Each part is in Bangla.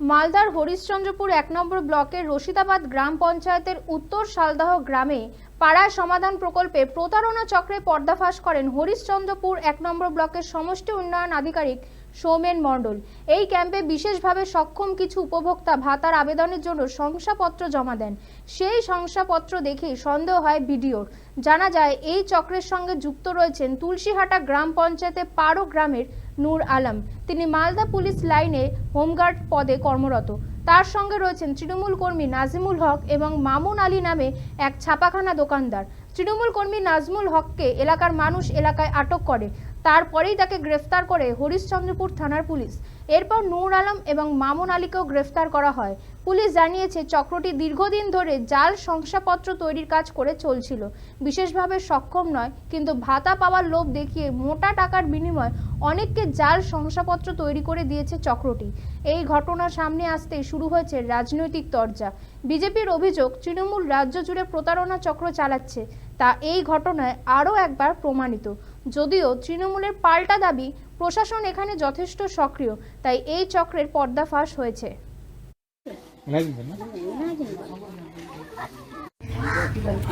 মালদার হরিশ্চন্দ্রপুর এক নম্বর ব্লকের রশিদাবাদ গ্রাম পঞ্চায়েতের উত্তর সালদাহ গ্রামে পাড়ায় সমাধান প্রকল্পে প্রতারণা চক্রে পর্দাফাশ করেন হরিশ্চন্দ্রপুর এক নম্বর ব্লকের সমষ্টি উন্নয়ন আধিকারিক সৌমেন মণ্ডল। এই ক্যাম্পে বিশেষভাবে সক্ষম কিছু উপভোক্তা ভাতার আবেদনের জন্য শংসাপত্র জমা দেন। সেই শংসাপত্র দেখেই সন্দেহ হয় বিডিওর। জানা যায়, এই চক্রের সঙ্গে যুক্ত রয়েছেন তুলসীহাটা গ্রাম পঞ্চায়েতে পাড়ো গ্রামের নূর আলম। তিনি মালদা পুলিশ লাইনে হোমগার্ড পদে কর্মরত। তার সঙ্গে রয়েছেন তৃণমূল কর্মী নাজিমুল হক এবং মামুন আলী নামে এক ছাপাখানা দোকানদার। তৃণমূল কর্মী নাজমুল হককে এলাকার মানুষ এলাকায় আটক করে। তারপরেই তাকে গ্রেফতার করে হরিশ্চন্দ্রপুর থানার পুলিশ। এরপর নূর আলম এবং মামুন আলীকেও গ্রেফতার করা হয়। পুলিশ জানিয়েছে, চক্রটি দীর্ঘদিন ধরে জাল শংসাপত্র তৈরির কাজ করে চলছিল। বিশেষভাবে সক্ষম নয়, কিন্তু ভাতা পাওয়ার লোভ দেখিয়ে মোটা টাকার বিনিময়ে অনেককে জাল শংসাপত্র তৈরি করে দিয়েছে চক্রটি। এই ঘটনা সামনে আসতেই শুরু হয়েছে রাজনৈতিক তরজা। বিজেপির অভিযোগ, তৃণমূল রাজ্য জুড়ে প্রতারণা চক্র চালাচ্ছে। তা এই ঘটনায় আরও একবার প্রমাণিত। যদিও তৃণমূলের পাল্টা দাবি প্রশাসন এখানে যথেষ্ট সক্রিয় তাই এই চক্রের পর্দাফাশ হয়েছে।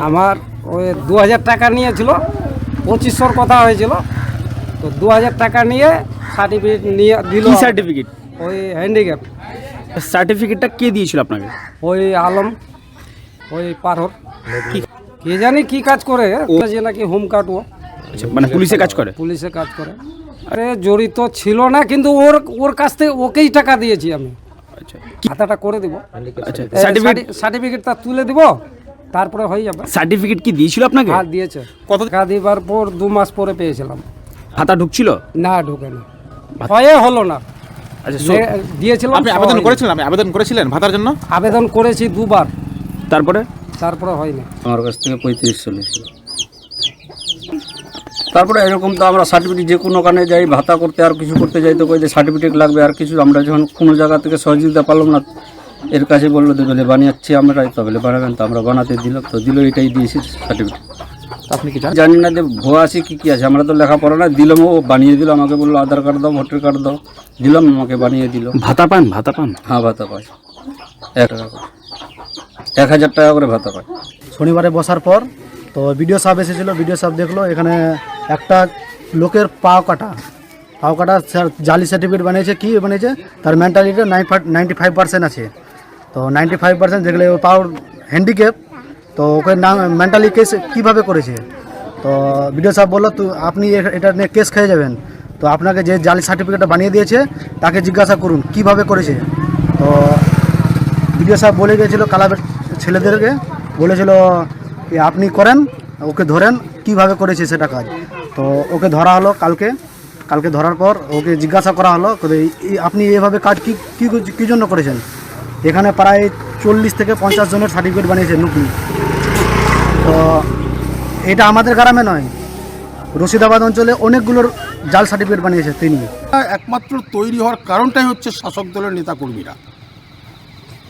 আমার ওই দু হাজার টাকা নিয়েছিল পঁচিশশোর কথা হয়েছিল। তো দু হাজার টাকা নিয়ে সার্টিফিকেট নিয়ে দিল সার্টিফিকেট ওই হ্যান্ডিক্যাপ সার্টিফিকেটটা কে দিয়েছিল আপনাকে? ওই আলম ওই পারহর কে জানি কি কাজ করে যে নাকি হোম কাটবো আচ্ছা মানে পুলিশে কাজ করে? পুলিশে কাজ করে। আরে জড়িত ছিল না কিন্তু ওর ওর কাছ থেকে ওকেই টাকা দিয়েছি আমি। আচ্ছা খাতাটা করে দিব। আচ্ছা সার্টিফিকেট সার্টিফিকেটটা তুলে দিব তারপরে হয়ে যাবে। সার্টিফিকেট কি দিয়েছিল আপনাকে? হাত দিয়েছে। কত টাকা দিবার পর দু মাস পরে পেয়েছিলাম। খাতা ঢুকছিল? না ঢুকেনি। হয়ে হলো না। আচ্ছা দিয়েছিলাম আপনি আবেদন। করেছিলেন আপনি আবেদন করেছিলেন ভাতার জন্য? আবেদন করেছি দুবার। তারপরে? তারপরে হয়নি। আমার কাছ থেকে পঁয়ত্রিশ চল্লিশ। তারপরে এরকম তো আমরা সার্টিফিকেট যে কোনো কানে যাই ভাতা করতে আর কিছু করতে যাই তো কই যে সার্টিফিকেট লাগবে আর কিছু। আমরা যখন কোনো জায়গা থেকে সহযোগিতা পারলাম না এর কাছে বলল যে বলে বানিয়েছি আমরা তো বলে বানাবেন তো আমরা বানাতে দিল তো দিল এটাই দিয়েছি সার্টিফিকেট আপনি কি জানেন? জানি না যে ভুয়া আছে কী কী আছে আমরা তো লেখাপড়া না দিলাম ও বানিয়ে দিল আমাকে বলল আধার কার্ড দাও ভোটার কার্ড দাও। দিলাম আমাকে বানিয়ে দিল। ভাতা পান ভাতা পান? হ্যাঁ ভাতা পাই। এক টাকা করে। এক হাজার টাকা করে ভাতা পাই। শনিবারে বসার পর তো বিডিও সাহেব এসেছিল বিডিও সাহেব দেখল এখানে একটা লোকের পাও কাটা। পাও কাটা জালি সার্টিফিকেট বানিয়েছে, কি বানিয়েছে? তার mentality nine ninety five percent আছে। তো নাইনটি ফাইভ পার্সেন্ট দেখলে ও পাওয়ার হ্যান্ডিক্যাপ তো ওকে নাম মেন্টালি কেস কীভাবে করেছে? তো বিডিও সাহেব বলল, তো, আপনি এটা নিয়ে কেস খেয়ে যাবেন। তো আপনাকে যে জালি সার্টিফিকেটটা বানিয়ে দিয়েছে, তাকে জিজ্ঞাসা করুন, কীভাবে করেছে? তো বিডিও সাহেব বলে গিয়েছিল কালাবের ছেলেদেরকে, বলেছিল আপনি করেন, ওকে ধরেন, কীভাবে করেছে সেটা কাজ? তো ওকে ধরা হলো কালকে। কালকে ধরার পর ওকে জিজ্ঞাসা করা হলো আপনি এভাবে কাজ কি, কী জন্য করেছেন? এখানে প্রায় চল্লিশ থেকে পঞ্চাশ জনের সার্টিফিকেট বানিয়েছে নতুন তো এটা আমাদের গ্রামে নয় রশিদাবাদ অঞ্চলে অনেকগুলোর জাল সার্টিফিকেট বানিয়েছে তিনি। একমাত্র তৈরি হওয়ার কারণটাই হচ্ছে শাসক দলের নেতাকর্মীরা।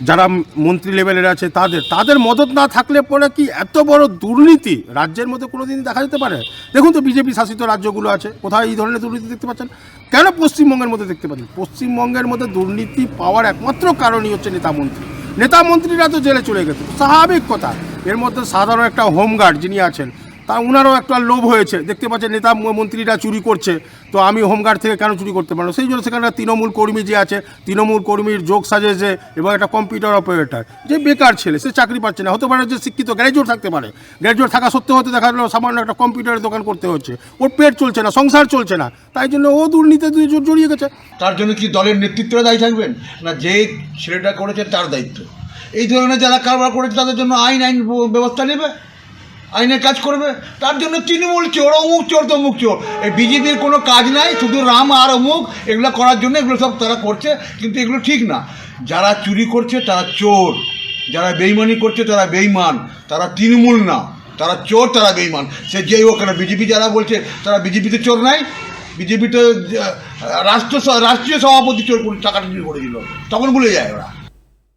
যারা মন্ত্রী লেভেলের আছে, তাদের তাদের মদত না থাকলে পরে কি এত বড় দুর্নীতি রাজ্যের মধ্যে কোনো দিন দেখা যেতে পারে? দেখুন তো বিজেপি শাসিত রাজ্যগুলো আছে, কোথায় এই ধরনের দুর্নীতি দেখতে পাচ্ছেন? কেন পশ্চিমবঙ্গের মধ্যে দেখতে পাচ্ছেন? পশ্চিমবঙ্গের মধ্যে দুর্নীতি পাওয়ার একমাত্র কারণই হচ্ছে নেতা মন্ত্রী। নেতা মন্ত্রীরা তো জেলে চলে গেছে স্বাভাবিক কথা। এর মধ্যে সাধারণ একটা হোমগার্ড যিনি আছেন তা ওনারও একটা লোভ হয়েছে। দেখতে পাচ্ছেন নেতা মন্ত্রীরা চুরি করছে। তো আমি হোমগার্ড থেকে কেন চুরি করতে পারব সেই জন্য সেখানে তৃণমূল কর্মী যে আছে, তৃণমূল কর্মীর যোগ সাজেছে এবং একটা কম্পিউটার অপারেটর যে বেকার ছেলে, সে চাকরি পাচ্ছে না। হতে পারে যে শিক্ষিত গ্র্যাজুয়েট থাকতে পারে। গ্র্যাজুয়েট থাকা সত্ত্বেও হতে দেখা গেলো সামান্য একটা কম্পিউটারের দোকান করতে হচ্ছে। ওর পেট চলছে না, সংসার চলছে না। তাই জন্য ও দুর্নীতিতে জ- জড়িয়ে গেছে। তার জন্য কি দলের নেতৃত্বরা দায়ী থাকবেন? না যে ছেলেটা করেছে তার দায়িত্ব? এই ধরনের যারা কারবার করেছে তাদের জন্য আইন আইন ব্যবস্থা নেবে? আইনের কাজ করবে। তার জন্য তৃণমূল চোর, অমুক চোর, তমুক চোর। এই বিজেপির কোনো কাজ নাই, শুধু রাম আর অমুক, এগুলো করার জন্য এগুলো সব তারা করছে, কিন্তু এগুলো ঠিক না। যারা চুরি করছে তারা চোর, যারা বেইমানি করছে তারা বেইমান, তারা তৃণমূল না, তারা চোর, তারা বেইমান। সে যেই হোক, কেন বিজেপি যারা বলছে, তারা বিজেপিতে চোর নাই বিজেপিতে রাষ্ট্র রাষ্ট্রীয় সভাপতি চোর টাকাটা চুরি করেছিল তখন ভুলে যায় ওরা।